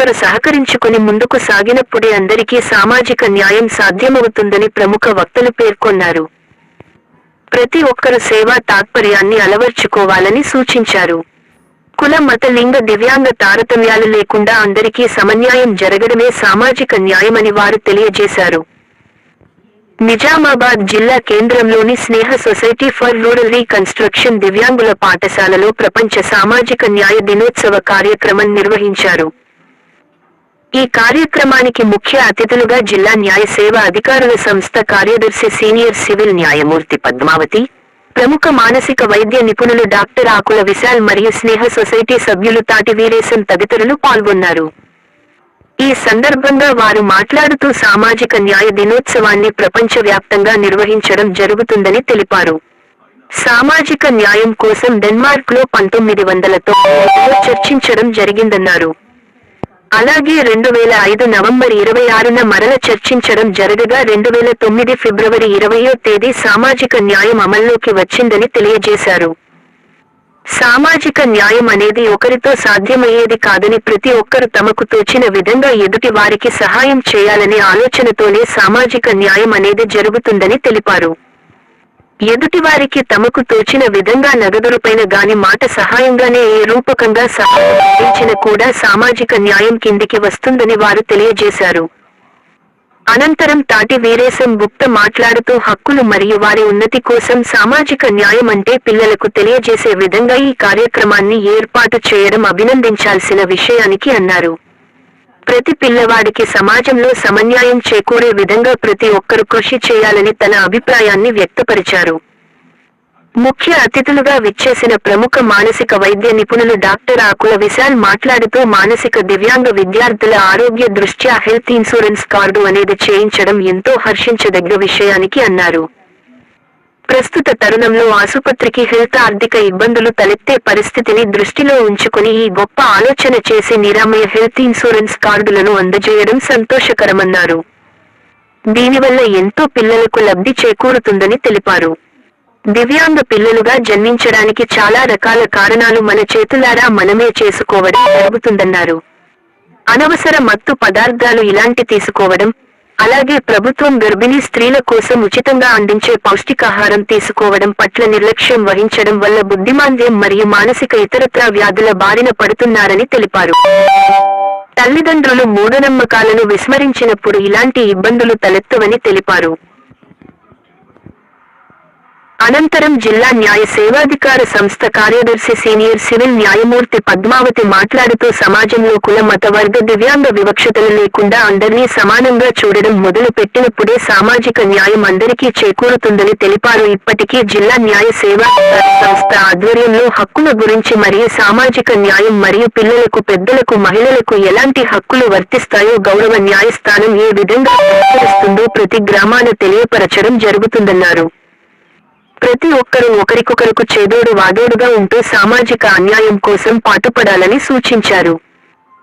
ఒక్కరు సహకరించుకుని ముందుకు సాగినప్పుడే అందరికీ సామాజిక న్యాయం సాధ్యమవుతుందని ప్రముఖ వక్తలు పేర్కొన్నారు. ప్రతి ఒక్కరు సేవా తాత్పర్యాన్ని అలవర్చుకోవాలని సూచించారు. కుల మత లింగ దివ్యాంగ తారతమ్యాలు లేకుండా అందరికీ సమన్యాయం జరగడమే సామాజిక న్యాయమని వారు తెలియజేశారు. నిజామాబాద్ జిల్లా కేంద్రంలోని Sneha society for rural reconstruction దివ్యాంగుల పాఠశాలలో ప్రపంచ సామాజిక న్యాయ దినోత్సవ కార్యక్రమం నిర్వహించారు. ఈ కార్యక్రమానికి ముఖ్య అతిథులుగా జిల్లా న్యాయ సేవ అధికారుల సంస్థ కార్యదర్శి సీనియర్ సివిల్ న్యాయమూర్తి పద్మావతి ప్రముఖ మానసిక వైద్య నిపుణులు డాక్టర్ ఆకుల విశాల్ మరియు స్నేహ సొసైటీ సభ్యులు తాటి వీరేశం తదితరులు పాల్గొన్నారు. ఈ సందర్భంగా వారు మాట్లాడుతూ సామాజిక న్యాయ దినోత్సవాన్ని ప్రపంచవ్యాప్తంగా నిర్వహించడం జరుగుతుందని తెలిపారు. సామాజిక న్యాయం కోసం డెన్మార్క్లో పంతొమ్మిది వందల చర్చించడం జరిగిందన్నారు. అలాగే రెండు వేల ఐదు నవంబర్ ఇరవై ఆరున మరల చర్చించడం జరగగా రెండు వేల తొమ్మిది ఫిబ్రవరి ఇరవయో తేదీ సామాజిక న్యాయం అమల్లోకి వచ్చిందని తెలియజేశారు. సామాజిక న్యాయం అనేది ఒకరితో సాధ్యమయ్యేది కాదని ప్రతి ఒక్కరు తమకు తోచిన విధంగా ఎదుటి వారికి సహాయం చేయాలనే ఆలోచనతోనే సామాజిక న్యాయం అనేది జరుగుతుందని తెలిపారు. ఎదుటివారికి తమకు తోచిన విధంగా నగదులపైన గాని మాట సహాయంగానే ఏ రూపకంగా సహాయం అందించిన కూడా సామాజిక న్యాయం కిందికి వస్తుందని వారు తెలియజేశారు. అనంతరం తాటి వీరేశం గుప్త మాట్లాడుతూ హక్కులు మరియు వారి ఉన్నతి కోసం సామాజిక న్యాయం అంటే పిల్లలకు తెలియజేసే విధంగా ఈ కార్యక్రమాన్ని ఏర్పాటు చేయడం అభినందించాల్సిన విషయానికి అన్నారు. ప్రతి పిల్లవాడికి సమాజంలో సమన్యాయం చేకూరే విధంగా ప్రతి ఒక్కరు కృషి చేయాలని తన అభిప్రాయాన్ని వ్యక్తపరిచారు. ముఖ్య అతిథులుగా విచ్చేసిన ప్రముఖ మానసిక వైద్య నిపుణులు డాక్టర్ ఆకుల విశాల్ మాట్లాడుతూ మానసిక దివ్యాంగ విద్యార్థుల ఆరోగ్య దృష్ట్యా హెల్త్ ఇన్సూరెన్స్ కార్డు అనేది చేయించడం ఎంతో హర్షించదగ్గ విషయానికి అన్నారు. ప్రస్తుత తరుణంలో ఆసుపత్రికి హెల్త్ ఆర్థిక ఇబ్బందులు తలెత్తే పరిస్థితిని దృష్టిలో ఉంచుకుని ఈ గొప్ప ఆలోచన చేసి నిరామయ హెల్త్ ఇన్సూరెన్స్ కార్డులను అందజేయడం సంతోషకరమన్నారు. దీనివల్ల ఎంతో పిల్లలకు లబ్ధి చేకూరుతుందని తెలిపారు. దివ్యాంగ పిల్లలుగా జన్మించడానికి చాలా రకాల కారణాలు మన చేతులారా మనమే చేసుకోవడం జరుగుతుందన్నారు. అనవసర మత్తు పదార్థాలు ఇలాంటి తీసుకోవడం అలాగే ప్రభుత్వం గర్భిణీ స్త్రీల కోసం ఉచితంగా అందించే పౌష్టికాహారం తీసుకోవడం పట్ల నిర్లక్ష్యం వహించడం వల్ల బుద్ధిమాంద్యం మరియు మానసిక ఇతరత్రా వ్యాధుల బారిన పడుతున్నారని తెలిపారు. తల్లిదండ్రులు మూఢనమ్మకాలను విస్మరించినప్పుడు ఇలాంటి ఇబ్బందులు తలెత్తవని తెలిపారు. అనంతరం జిల్లా న్యాయ సేవాధికార సంస్థ కార్యదర్శి సీనియర్ సివిల్ న్యాయమూర్తి పద్మావతి మాట్లాడుతూ సమాజంలో కుల మత వర్గ దివ్యాంగ వివక్షతలు లేకుండా అందరినీ సమానంగా చూడడం మొదలు పెట్టినప్పుడే సామాజిక న్యాయం అందరికీ చేకూరుతుందని తెలిపారు. ఇప్పటికీ జిల్లా న్యాయ సేవాధికార సంస్థ ఆధ్వర్యంలో హక్కుల గురించి మరియు సామాజిక న్యాయం మరియు పిల్లలకు పెద్దలకు మహిళలకు ఎలాంటి హక్కులు వర్తిస్తాయో గౌరవ న్యాయస్థానం ఏ విధంగా ప్రతి గ్రామాన తెలియపరచడం జరుగుతుందన్నారు. ప్రతి ఒక్కరూ ఒకరికొకరుకు చేదోడు వాదోడుగా ఉంటూ సామాజిక అన్యాయం కోసం పాటుపడాలని సూచించారు.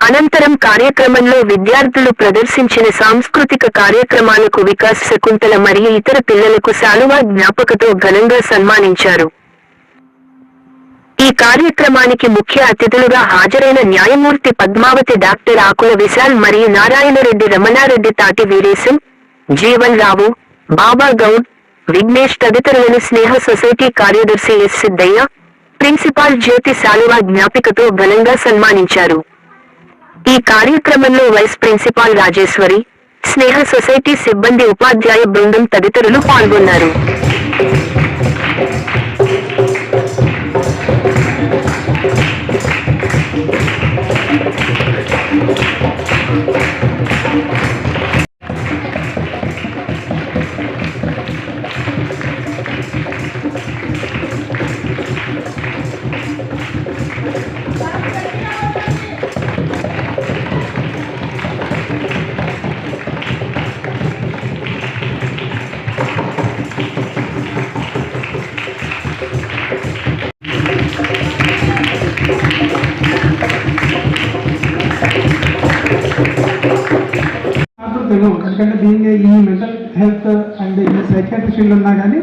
అనంతరం కార్యక్రమంలో విద్యార్థులు ప్రదర్శించిన సాంస్కృతిక కార్యక్రమాలకు వికాస్ శకుంతల మరియు ఇతర పిల్లలకు శాలువా జ్ఞాపకతో ఘనంగా సన్మానించారు. ఈ కార్యక్రమానికి ముఖ్య అతిథులుగా హాజరైన న్యాయమూర్తి పద్మావతి డాక్టర్ ఆకుల విశాల్ మరియు నారాయణరెడ్డి రమణారెడ్డి తాటి వీరేశం జీవన్ రావు బాబా గౌడ్ విఘ్నేష్ తదితరులను స్నేహ సొసైటీ కార్యదర్శి ఎస్ సిద్దయ్య ప్రిన్సిపాల్ జ్యోతి శాలువా జ్ఞాపికతో ఘనంగా సన్మానించారు. ఈ కార్యక్రమంలో vice principal Rajeshwari Sneha society సిబ్బంది ఉపాధ్యాయ బృందం తదితరులు పాల్గొన్నారు. మాత్రం ఎందుకంటే బీయింగ్ ఈ మెంటల్ హెల్త్ అండ్ ఈ సైకాట్రిక్ ఫీల్డ్ ఉన్నా కానీ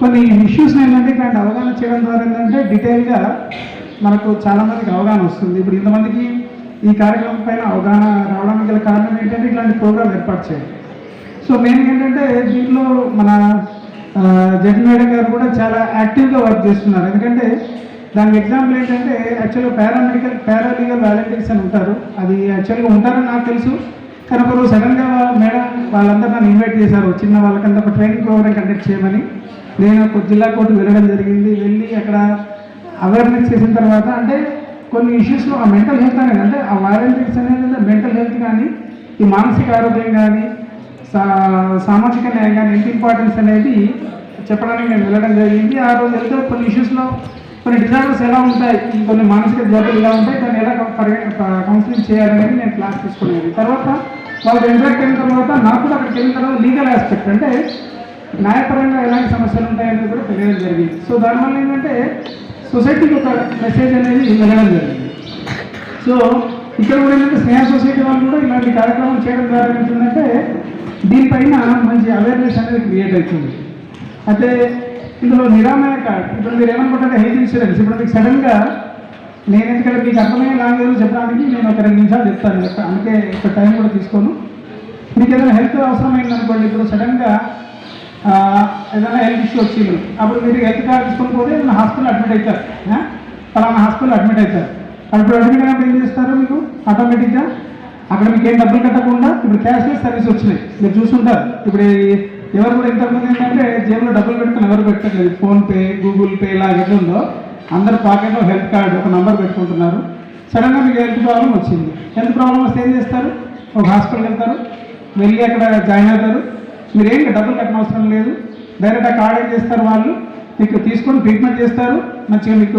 కొన్ని ఇష్యూస్ ఏంటంటే ఇట్లాంటి అవగాహన చేయడం ద్వారా ఏంటంటే డీటెయిల్గా మనకు చాలామందికి అవగాహన వస్తుంది. ఇప్పుడు ఇంతమందికి ఈ కార్యక్రమం పైన అవగాహన రావడానికి గల కారణం ఏంటంటే ఇట్లాంటి ప్రోగ్రామ్ ఏర్పాటు చేయాలి. సో మెయిన్ ఏంటంటే దీంట్లో మన జగన్ మేడం గారు కూడా చాలా యాక్టివ్గా వర్క్ చేస్తున్నారు. ఎందుకంటే దానికి ఎగ్జాంపుల్ ఏంటంటే యాక్చువల్గా పారామెడికల్ పారాలీగల్ వాలంటీర్స్ అని ఉంటారు. అది యాక్చువల్గా ఉంటారని నాకు తెలుసు. కానీ ఒకరోజు సడన్గా మేడం వాళ్ళందరూ నన్ను ఇన్వైట్ చేశారు. చిన్న వాళ్ళకంతా ఒక ట్రైనింగ్ ప్రోగ్రామ్ కండక్ట్ చేయమని నేను ఒక జిల్లా కోర్టు వెళ్ళడం జరిగింది. వెళ్ళి అక్కడ అవేర్నెస్ చేసిన తర్వాత అంటే కొన్ని ఇష్యూస్లో ఆ మెంటల్ హెల్త్ అనేది అంటే ఆ వాలంటీర్స్ అనేది మెంటల్ హెల్త్ కానీ ఈ మానసిక ఆరోగ్యం కానీ సా- సామాజిక న్యాయం కానీ ఎంత ఇంపార్టెన్స్ అనేది చెప్పడానికి నేను వెళ్ళడం జరిగింది. ఆ రోజు వెళ్తే కొన్ని ఇష్యూస్లో కొన్ని డిజార్డర్స్ ఎలా ఉంటాయి కొన్ని మానసిక జబ్బులు ఎలా ఉంటాయి దాన్ని ఎలా కౌన్సిలింగ్ చేయాలనేది నేను క్లాస్ తీసుకునేది తర్వాత వాళ్ళు ఇంట్రాక్ట్ అయిన తర్వాత నాకు కూడా అక్కడికి వెళ్ళిన తర్వాత లీగల్ ఆస్పెక్ట్ అంటే న్యాయపరంగా ఎలాంటి సమస్యలు ఉంటాయనేది కూడా తెలియడం జరిగింది. సో దానివల్ల ఏంటంటే సొసైటీకి ఒక మెసేజ్ అనేది వెళ్ళడం జరిగింది. సో ఇక్కడ కూడా ఏంటంటే స్నేహ సొసైటీ వాళ్ళు కూడా ఇలాంటి కార్యక్రమం చేయడం ద్వారా ఏంటంటే దీనిపైన మంచి అవేర్నెస్ అనేది క్రియేట్ అవుతుంది. అయితే ఇందులో నిరామయ కార్డ్ ఇప్పుడు మీరు ఏమనుకుంటారంటే హెల్త్ ఇన్సూరెన్స్ ఇప్పుడు మీకు సడన్గా నేను ఎందుకంటే మీకు అర్థమైన లాంగ్వేజ్ చెప్పడానికి నేను ఒక రెండు నిమిషాలు చెప్తాను. అందుకే ఇక్కడ టైం కూడా తీసుకోను. మీకు ఏదైనా హెల్త్ అవసరమైంది అనుకోండి ఇప్పుడు సడన్గా ఏదైనా హెల్త్ ఇష్యూ వచ్చింది. అప్పుడు మీరు హెల్త్ కార్డు తీసుకొని పోతే ఏదైనా హాస్పిటల్ అడ్మిట్ అవుతారు. అలా ఫలానా హాస్పిటల్ అడ్మిట్ అవుతారు. అప్పుడు అడ్మిట్ అయినప్పుడు ఏం చేస్తారు మీకు? ఆటోమేటిక్గా అక్కడ మీకు ఏం డబ్బులు కట్టకుండా ఇప్పుడు క్యాష్లెస్ సర్వీస్ వచ్చినాయి. మీరు చూసుంటారు. ఇప్పుడు ఎవరు కూడా ఇంతకుముందు ఏంటంటే జేబులో డబ్బులు పెట్టుకుని ఎవరు పెట్టట్లేదు. ఫోన్పే గూగుల్ పే ఇలా ఎట్లుందో. ఉందో అందరు పాకెట్లో హెల్త్ కార్డు ఒక నంబర్ పెట్టుకుంటున్నారు. సడన్గా మీకు హెల్త్ ప్రాబ్లం వచ్చింది. హెల్త్ ప్రాబ్లం వస్తే ఏం చేస్తారు? ఒక హాస్పిటల్కి వెళ్తారు. వెళ్ళి అక్కడ జాయిన్ అవుతారు. మీరు ఏం డబ్బులు కట్టిన అవసరం లేదు. డైరెక్ట్ ఆ కార్డ్ ఏం చేస్తారు వాళ్ళు? మీకు తీసుకొని ట్రీట్మెంట్ చేస్తారు. మంచిగా మీకు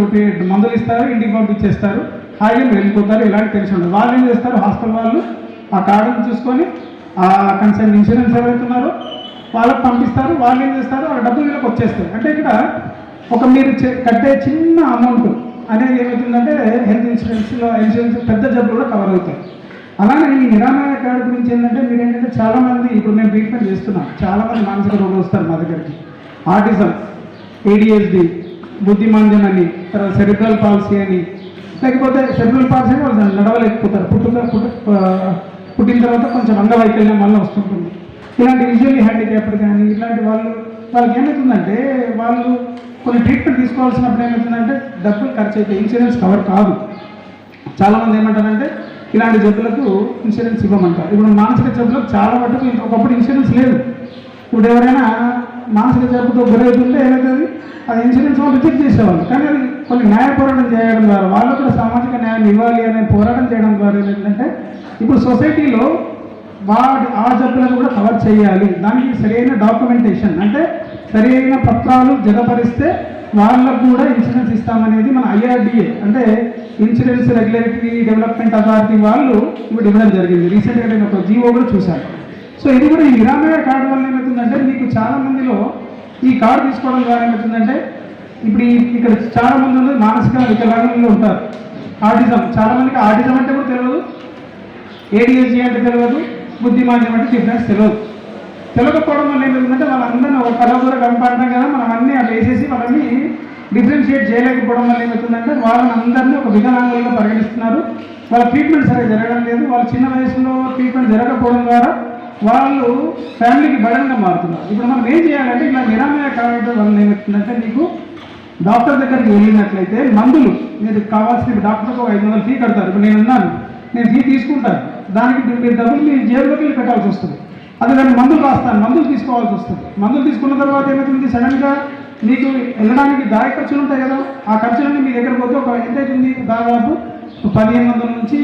మందులు ఇస్తారు. ఇంటికి పంపించేస్తారు. హాయిగా మీరు వెళ్ళిపోతారు. ఇలాంటి టెన్షన్ ఉండదు. వాళ్ళు ఏం చేస్తారు? హాస్పిటల్ వాళ్ళు ఆ కార్డును చూసుకొని ఆ కన్సర్న్ ఇన్సూరెన్స్ ఎవరైతున్నారో వాళ్ళకి పంపిస్తారు. వాళ్ళు ఏం చేస్తారు? ఆ డబ్బులు వీళ్ళకి వచ్చేస్తారు. అంటే ఇక్కడ ఒక మీరు చే- కట్టే చిన్న అమౌంట్ అనేది ఏమవుతుందంటే హెల్త్ ఇన్సూరెన్స్లో ఇన్సూరెన్స్ పెద్ద జబ్బులు కూడా కవర్ అవుతాయి. అలానే ఈ నిరామయ కార్డు గురించి ఏంటంటే మీరు ఏంటంటే చాలామంది ఇప్పుడు మేము ట్రీట్మెంట్ చేస్తున్నాం. చాలామంది మానసిక రోగులు వస్తారు మా దగ్గరికి. ఆర్టిజం ఏడిఎస్డి బుద్ధిమాంద్యం అని తర్వాత సెరిబ్రల్ పాలసీ అని. లేకపోతే సెరిబ్రల్ పాలసీ అని వాళ్ళు నడవలేకపోతారు. పుట్టిన పుట్టు పుట్టిన తర్వాత కొంచెం అంగవైకల్యం వల్ల వస్తుంటుంది. ఇలాంటి విజువల్లీ హ్యాండిక్యాప్డ్ కానీ ఇలాంటి వాళ్ళు వాళ్ళకి ఏమవుతుందంటే వాళ్ళు కొన్ని ట్రీట్మెంట్ తీసుకోవాల్సినప్పుడు ఏమవుతుందంటే డబ్బులు ఖర్చు అయితే ఇన్సూరెన్స్ కవర్ కాదు. చాలామంది ఏమంటారంటే ఇలాంటి జబ్బులకు ఇన్సూరెన్స్ ఇవ్వమంటారు. ఇప్పుడు మానసిక జబ్బులకు చాలా మటుకు ఇంకొకప్పుడు ఇన్సూరెన్స్ లేదు. ఇప్పుడు ఎవరైనా మానసిక జబ్బుతో గురవుతుంటే ఏమవుతుంది అది ఇన్సూరెన్స్ వాళ్ళు రిజెక్ట్ చేసేవాళ్ళు. కానీ అది కొన్ని న్యాయ పోరాటం చేయడం ద్వారా వాళ్ళు కూడా సామాజిక న్యాయం ఇవ్వాలి అనే పోరాటం చేయడం ద్వారా ఏంటంటే ఇప్పుడు సొసైటీలో వాటి ఆ జబ్బులను కూడా కవర్ చేయాలి. దానికి సరైన డాక్యుమెంటేషన్ అంటే సరైన పత్రాలు జతపరిస్తే వాళ్ళకు కూడా ఇన్సూరెన్స్ ఇస్తామనేది మన ఐఆర్డిఏ. అంటే ఇన్సూరెన్స్ రెగ్యులేటరీ డెవలప్మెంట్ అథారిటీ వాళ్ళు ఇప్పుడు ఇవ్వడం జరిగింది. రీసెంట్గా నేను ఒక జీవో కూడా చూశాను. సో ఇది కూడా ఈ నిరామయ కార్డు వల్ల ఏమవుతుందంటే మీకు చాలా మందిలో ఈ కార్డు తీసుకోవడం ద్వారా ఏమవుతుందంటే ఇప్పుడు ఇక్కడ చాలా మంది మానసిక వికలాంగులు ఉంటారు. ఆర్టిజం చాలా మందికి ఆటిజం అంటే కూడా తెలియదు. ఏడిఎస్జీ అంటే తెలియదు. బుద్ధిమాంద్యం అంటే డిఫరెన్స్ తెలియదు తెలియకపోవడం వల్ల ఏమైందంటే వాళ్ళందరినీ ఒక కలవర కంపాడటం కదా మనం అన్నీ అట్లా వేసేసి వాళ్ళని డిఫరెన్షియేట్ చేయలేకపోవడం వల్ల ఏమవుతుందంటే వాళ్ళని అందరినీ ఒక వికలాంగులుగా పరిగణిస్తున్నారు. వాళ్ళ ట్రీట్మెంట్ సరిగ్గా జరగడం లేదు. వాళ్ళ చిన్న వయసులో ట్రీట్మెంట్ జరగకపోవడం ద్వారా వాళ్ళు ఫ్యామిలీకి బలంగా మారుతున్నారు. ఇప్పుడు మనం ఏం చేయాలంటే ఇలా నిరామయ కార్డు వల్ల ఏమవుతుందంటే నీకు డాక్టర్ దగ్గరికి వెళ్ళినట్లయితే మందులు మీరు కావాల్సిన డాక్టర్కి ఒక ఐదు వందలు ఫీ కడతారు. ఇప్పుడు నేను ఉన్నాను నేను ఫీ తీసుకుంటాను. దానికి మీరు- డబ్బులు మీ జేబులోకి వెళ్ళి పెట్టాల్సి వస్తుంది. అది దాన్ని మందులు రాస్తాను మందులు తీసుకోవాల్సి వస్తుంది. మందులు తీసుకున్న తర్వాత ఏమవుతుంది సడన్గా మీకు వెళ్ళడానికి దారి ఖర్చులు ఉంటాయి కదా ఆ ఖర్చులన్నీ మీ దగ్గర పోతే ఒక ఎంత అవుతుంది దాదాపు పదిహేను వందల నుంచి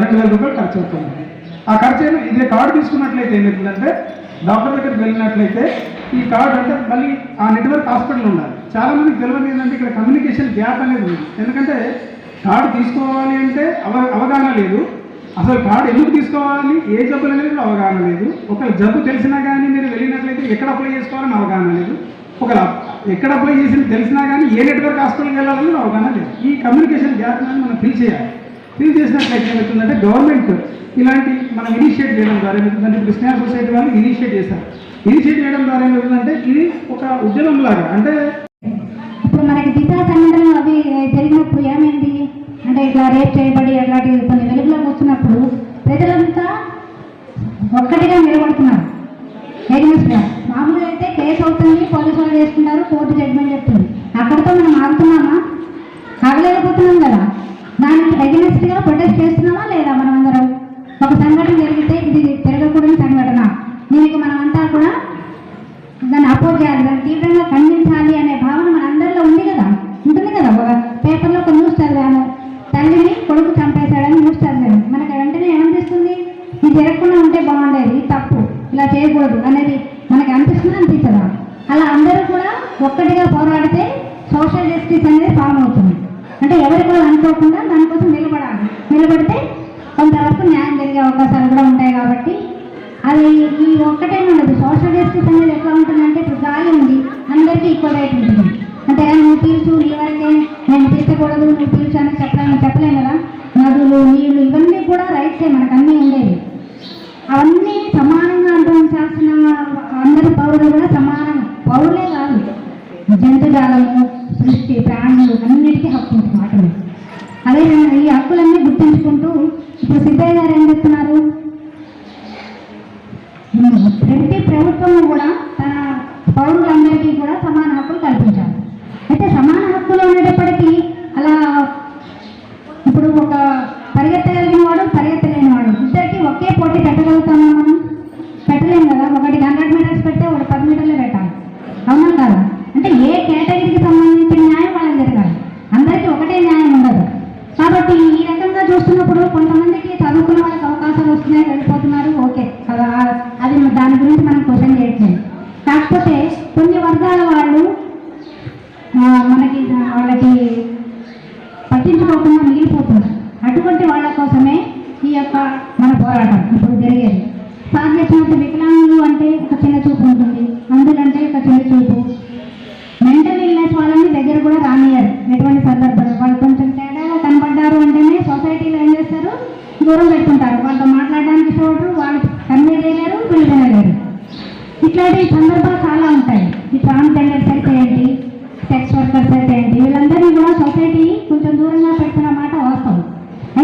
రెండు వేల రూపాయలు ఖర్చు అవుతుంది. ఆ ఖర్చు ఏమో ఇదే కార్డు తీసుకున్నట్లయితే ఏమవుతుందంటే డాక్టర్ దగ్గరికి వెళ్ళినట్లయితే ఈ కార్డు అంటే మళ్ళీ ఆ నెట్వర్క్ హాస్పిటల్ ఉండాలి. చాలా మందికి తెలియదు ఏంటంటే ఇక్కడ కమ్యూనికేషన్ గ్యాప్ అనేది ఉంది. ఎందుకంటే కార్డు తీసుకోవాలి అంటే అవ అవగాహన లేదు. అసలు కార్డు ఎందుకు తీసుకోవాలి? ఏ జబ్బులు అనేది కూడా అవగాహన లేదు. ఒకవేళ జబ్బు తెలిసినా కానీ మీరు వెళ్ళినట్లయితే ఎక్కడ అప్లై చేసుకోవాలని అవగాహన లేదు. ఒకవేళ ఎక్కడ అప్లై చేసింది తెలిసినా కానీ ఏ నెట్వర్క్ హాస్పిటల్కి వెళ్ళాలని అవగాహన లేదు. ఈ కమ్యూనికేషన్ గ్యాప్ అనేది మనం ఫిల్ చేయాలి. ఫిల్ చేసినట్లయితే ఏమవుతుందంటే గవర్నమెంట్ ఇలాంటి మనం ఇనిషియేట్ చేయడం ద్వారా ఏమవుతుందంటే ఇప్పుడు స్నేహ సొసైటీ వాళ్ళు ఇనిషియేట్ చేశారు. ఇనిషియేట్ చేయడం ద్వారా ఏమవుతుందంటే ఇది ఒక ఉద్యమం లాగా అంటే ఇప్పుడు మనకి దిశా సంఘటనలు అంటే ఇట్లా రేప్ చేయబడి అలాంటి కొన్ని వెలుగులోకి వచ్చినప్పుడు ప్రజలంతా ఒక్కటిగా నిలబడుతున్నారు. ఎగ్నెస్గా మామూలుగా అయితే కేసు అవుతుంది పోలీసు వాళ్ళు చేసుకుంటారు కోర్టు జడ్జిమెంట్ చెప్తుంది. అక్కడితో మనం ఆగుతున్నామా? ఆగలేకపోతున్నాం కదా. దానికి ఎగ్నెస్ట్గా ప్రొటెస్ట్ చేస్తున్నామా లేదా మనం అందరం ఒక సంఘటన జరిగితే ఇది తిరగకూడని సంఘటన. దీనికి మనం అంతా కూడా దాన్ని అపోజ్ చేయాలి దాన్ని తీవ్రంగా ఖండించాలి అనే భావన మన అందరిలో ఉంది కదా. ఉంటుంది కదా. ఒక పేపర్లో ఒక న్యూస్ చదివాను. తల్లిని కొడుకు చంపేశాడని న్యూస్ చదివాను మనకి వెంటనే ఏమనిపిస్తుంది? ఇది జరగకుండా ఉంటే బాగుండేది తప్పు. ఇలా చేయకూడదు అనేది మనకి అనిపిస్తుంది అనిపించదా అలా అందరూ కూడా ఒక్కటిగా పోరాడితే సోషల్ జస్టిస్ అనేది ఫామ్ అవుతుంది అంటే ఎవరు కూడా అనుకోకుండా దానికోసం నిలబడాలి. నిలబడితే కొంతవరకు న్యాయం జరిగే అవకాశాలు కూడా ఉంటాయి కాబట్టి అది ఈ ఒక్కటే ఉండదు. సోషల్ జస్టిస్ అనేది ఎట్లా ఉంటుందంటే ఇప్పుడు గాలి ఉంది అందరికీ ఈక్వల్ రైట్ ఉంటుంది. అంతేగాని నువ్వు పీల్చు నీ వరకే నేను పీల్చకూడదు నువ్వు పీల్చు చెప్పలేము చెప్పలేం కదా? నదులు నీళ్ళు ఇవన్నీ కూడా రైట్సే మనకు అన్నీ ఉండేవి. అవన్నీ సమానంగా అనుభవించాల్సిన అందరి పౌరులు కూడా సమానం పౌరులే కాదు జంతుజాలము సృష్టి ప్రాణులు అన్నిటికీ హక్కు ఉంటుంది మాటలు అదే ఈ హక్కులన్నీ గుర్తించుకుంటూ ఇప్పుడు సిద్ధయ్య గారు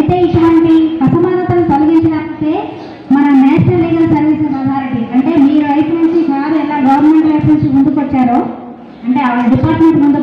అయితే ఇటువంటి అసమానతను తొలగించడానికి మన నేషనల్ లీగల్ సర్వీసెస్ అథారిటీ అంటే మీ వైపు నుంచి కాదు ఎలా గవర్నమెంట్ వైపు నుంచి ముందుకు వచ్చారో అంటే ఆ డిపార్ట్మెంట్ ముందు